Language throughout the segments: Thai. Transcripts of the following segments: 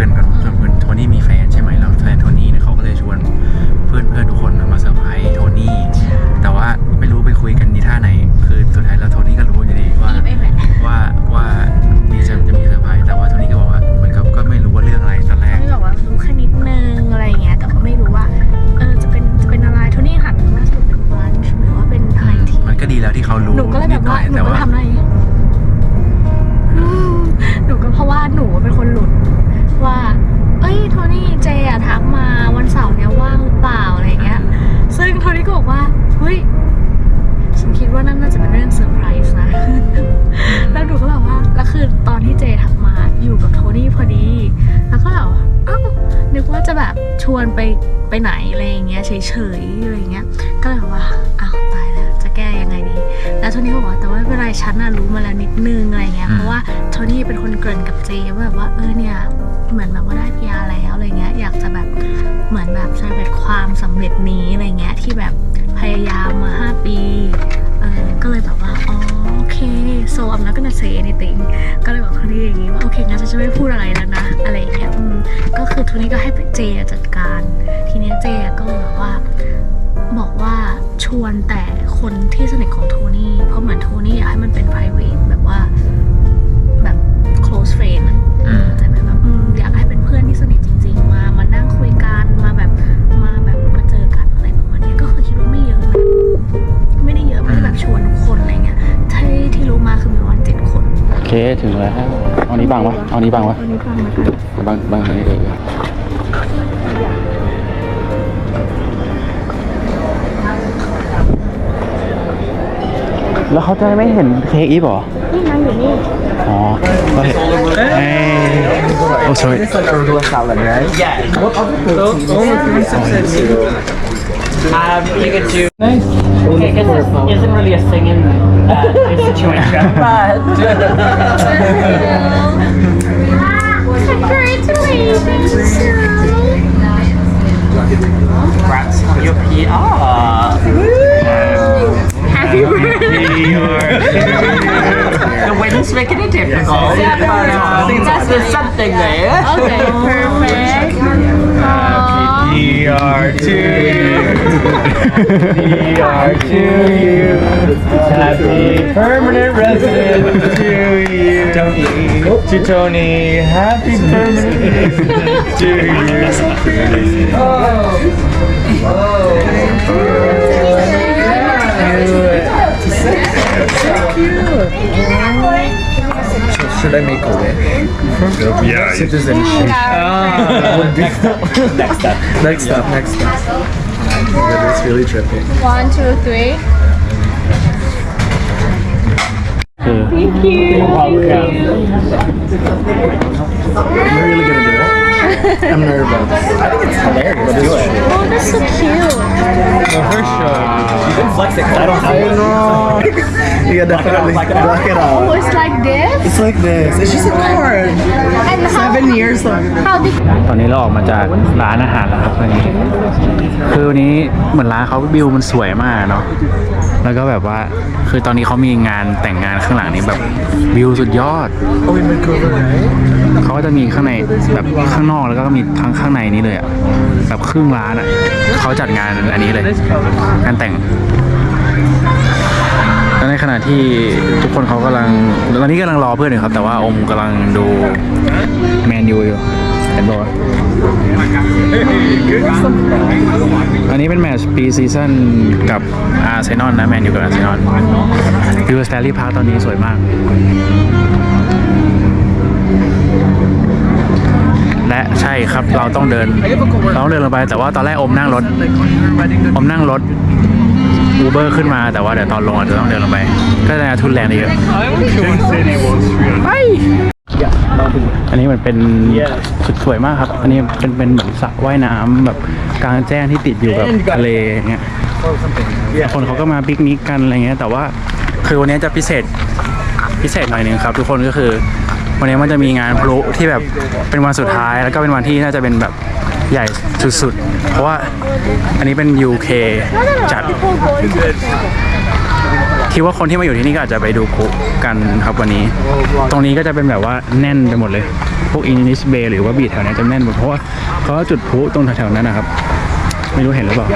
กินกับเพื่อนโทนี่มีแฟนใช่ไหมแล้วแฟนโทนี่เนี่ยเขาก็เลยชวนเพื่อนเพื่อนทุกคนมาเซอร์ไพรส์โทนี่แต่ว่าไม่รู้ไปคุยกันที่ท่าไหน คือสุดท้ายแล้วโทนี่ก็รู้อยู่ดีว่าว่าว่ามีจะจะมีเซอร์ไพรส์แต่ว่าโทนี่ก็บอกว่าเหมือนกับก็ไม่รู้ว่าเรื่องอะไรตอนแรกไม่บอกว่ารู้แค่นิดนึงอะไรเงี้ยแต่ก็ไม่รู้ว่าเออจะเป็นจะเป็นอะไรโทนี่หันมาสรุปเป็นบรันหรือว่าเป็นไทยทีมันก็ดีแล้วที่เขารู้หนูก็เลยแบบว่าหนูก็ทำอะไร โทนี่เจอะทักมาวันเสาร์เนี้ยว่างหรือเปล่าอะไรเงี้ย ซึ่งโทนี่ก็บอกว่าเฮ้ยฉันคิดว่านั่นน่าจะเป็นเรื่องเซอร์ไพรส์นะ แล้วหนูก็แบบว่าแล้วคือตอนที่เจทักมาอยู่กับโทนี่พอดี แล้วก็แบบอ้าวนึกว่าจะแบบชวนไปไปไหนอะไรเงี้ยเฉยๆอะไรเงี้ย ก็เลยว่าอ้าวตายแล้วจะแก้ยังไงดี แล้วโทนี่บอกว่าแต่ว่าไม่เป็นไรฉันน่ะรู้มาแล้วนิดนึงอะไรเงี้ย เพราะว่าโทนี่เป็นคนเกริ่นกับเจว่าแบบว่าเออเนี่ย ความสำเร็จนี้อะไรเงี้ยที่แบบพยายามมา 5 ปีเออก็เลยแบบว่าอ๋อโอเค so I'm not gonna say anything ก็เลยบอกโทนี่อย่างงี้ว่าโอเคงั้นฉันจะไม่พูดอะไรแล้วนะอะไรเงี้ยก็คือโทนี่ก็ให้เจจัดการ ทีนี้เจก็เลยแบบว่าบอกว่าชวนแต่คนที่สนิทของโทนี่เพราะเหมือนโทนี่อยากให้มันเป็น private แบบ เคถึงแล้วเอานี้บังวะเอานี้บังวะวันนี้ฟังนะคะบังบังทางนี้เออแล้วเขาจะไม่เห็นเค้กอีฟเหรอ นี่นั่งอยู่นี่ อ๋อก็เห็นเอ้ยโอ้ sorry This is like a regular salad, right? Yeah. What other protein? Oh. Um, you get to. Nice. Okay, because this isn't really a thing in uh, situation. But congrats on your PR. Happy birthday The wind's making it difficult. But uh, there's something there. Okay perfect PR to you. Happy permanent resident to you. Tony. To Tony. Happy permanent resident to you. Should I make a wish? Yeah. Citizenship. Ah. next step. Next step. Next step. That's really trippy. one two three คือ Welcome. Am I really gonna do it? I'm nervous. I think it's hilarious. Let's do it. oh that's so cute No, for sure. You can flex it 'cause I don't I know. yeah, definitely. Block it out. oh it's like this It's like this. It's just a card. and how Seven years of how did ตอนนี้เราออกมาจากร้านอาหารแล้วครับตอนนี้ คือวันนี้เหมือนร้านเขาวิวมันสวยมากเนาะแล้วก็แบบว่าคือตอนนี้เขามีงานแต่งงานข้างหลังนี้แบบวิวสุดยอด Oh, in Vancouver, right? เขาก็จะมีข้างในแบบข้างนอกแล้วก็มีทั้งข้างในนี้เลยอะแบบครึ่งร้านอะเขาจัดงานอันนี้เลยงานแต่งแล้วในขณะที่ทุกคนเขากำลังตอนนี้กำลังรอเพื่อนอยู่ครับ แต่ว่าอมกำลังดูแมนยูอยู่เห็นปะวะอันนี้เป็นแมตช์ปีซีซั่นกับอาร์เซนอลนะแมนยูกับอาร์เซนอลวิวสแตลลี่พาร์คตอนนี้สวยมาก และใช่ครับเราต้องเดินเราต้องเดินลงไป แต่ว่าตอนแรกอมนั่งรถอมนั่งรถอูเบอร์ขึ้นมาแต่ว่าเดี๋ยวตอนลงอาจจะต้องเดินลงไป ก็จะทุนแรงดีเยอะไปอันนี้มันเป็นสุดสวยมากครับ อันนี้เป็นเป็นเหมือนสระว่ายน้ำแบบกลางแจ้งที่ติดอยู่กับทะเลอย่างเงี้ยคนเขาก็มาปิกนิกกันอะไรเงี้ยแต่ว่าคือวันนี้จะพิเศษพิเศษหน่อยหนึงครับ ทุกคนก็คือ วันนี้มันจะมีงานพลุที่แบบเป็นวันสุดท้าย แล้วก็เป็นวันที่น่าจะเป็นแบบใหญ่สุดๆ เพราะว่าอันนี้เป็น UK จัดคิดว่าคนที่มาอยู่ที่นี่ก็อาจจะไปดูพลุกันครับวันนี้ ตรงนี้ก็จะเป็นแบบว่าแน่นไปหมดเลย พวกอินนิสเบย์หรือว่าบีทแถวนี้จะแน่นหมดเพราะว่าเขาจุดพลุตรงแถวๆนั้นนะครับ ไม่รู้เห็นหรือเปล่า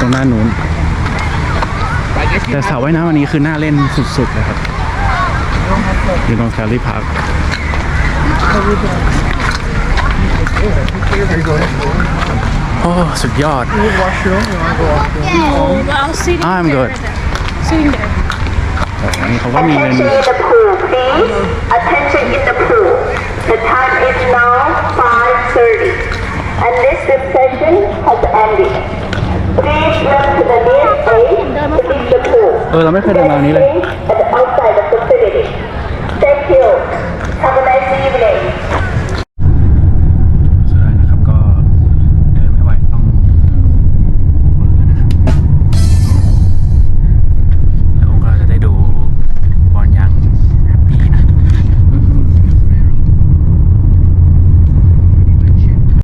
ตรงด้านนู้นแต่สระว่ายน้ำวันนี้คือน่าเล่นสุดๆเลยครับ อยู่ตรงแคลรี่พาร์คโอ้สุดยอด oh I'll sit I'm good sitting there อันนี้เขาก็มีเป็น Attention in the pool, please. Attention in the pool. The time is now 5.30 and this swim session has ended. Please run to the nearest place to leave the pool. เออเราไม่เคยเดินมาตรงนี้เลย Please